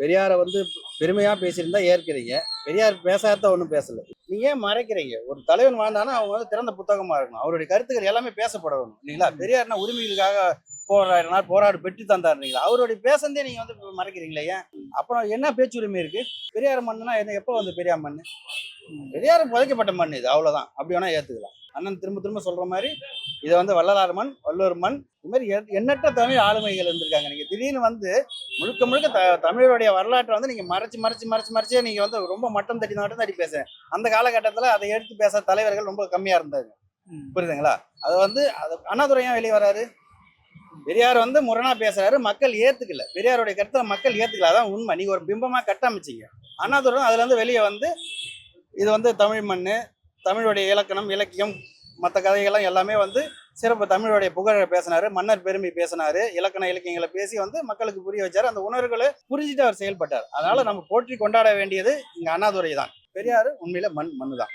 பெரியாரை வந்து பெருமையாக பேசியிருந்தா ஏற்கிறீங்க. பெரியார் பேசாத ஒன்றும் பேசல. நீங்க ஏன் மறைக்கிறீங்க? ஒரு தலைவன் வாழ்ந்தானா அவங்க வந்து திறந்த புத்தகமாக இருக்கணும். அவருடைய கருத்துக்கள் எல்லாமே பேசப்படணும் இல்லைங்களா? பெரியார்னா உரிமைகளுக்காக போராடினா போராடு பெற்று தந்தார் நீங்கள் அவருடைய பேசந்தே நீங்கள் வந்து மறைக்கிறீங்களே ஏன்? அப்புறம் என்ன பேச்சுரிமை இருக்கு? பெரியார் மண்ணுனா என்ன? எப்போ வந்து பெரியார் மண் பெரியார் புதைக்கப்பட்ட மண் இது அவ்வளோதான் அப்படி வேணா ஏற்றுக்கலாம் அண்ணன் திரும்ப திரும்ப சொல்கிற மாதிரி இதை வந்து வள்ளலார் மண் வள்ளுவர் மண் இது மாதிரி எண்ணற்ற தமிழ் ஆளுமைகள் இருந்திருக்காங்க. நீங்க திடீர்னு வந்து முழுக்க முழுக்க த தமிழுடைய வரலாற்றை வந்து நீங்க மறைச்சு மறைச்சு மறைச்சு மறைச்சே நீங்க வந்து ரொம்ப மட்டம் தட்டி மட்டும் தட்டி பேச அந்த காலகட்டத்துல அதை எடுத்து பேச தலைவர்கள் ரொம்ப கம்மியா இருந்தாங்க. புரியுதுங்களா? அது வந்து அது அண்ணாதுரை ஏன் வெளியே வராரு? பெரியார் வந்து முரணா பேசுறாரு மக்கள் ஏத்துக்கல. பெரியாருடைய கருத்தை மக்கள் ஏத்துக்கல. அதான் உண்மை. நீங்க ஒரு பிம்பமா கட்டமைச்சீங்க அண்ணாதுரை அதுல இருந்து வெளியே வந்து இது வந்து தமிழ் மண்ணு தமிழுடைய இலக்கணம் இலக்கியம் மற்ற கதைகள்லாம் எல்லாமே வந்து சிறப்பு தமிழோடைய புகழ பேசினாரு மன்னர் பெருமை பேசினாரு இலக்கண இலக்கியங்களை பேசி வந்து மக்களுக்கு புரிய வச்சாரு. அந்த உணர்வுகளை புரிஞ்சுட்டு அவர் செயல்பட்டார். அதனால நம்ம போற்றி கொண்டாட வேண்டியது இங்க அண்ணாதுரை தான் பெரியாரு உண்மையில மண் மண்ணு தான்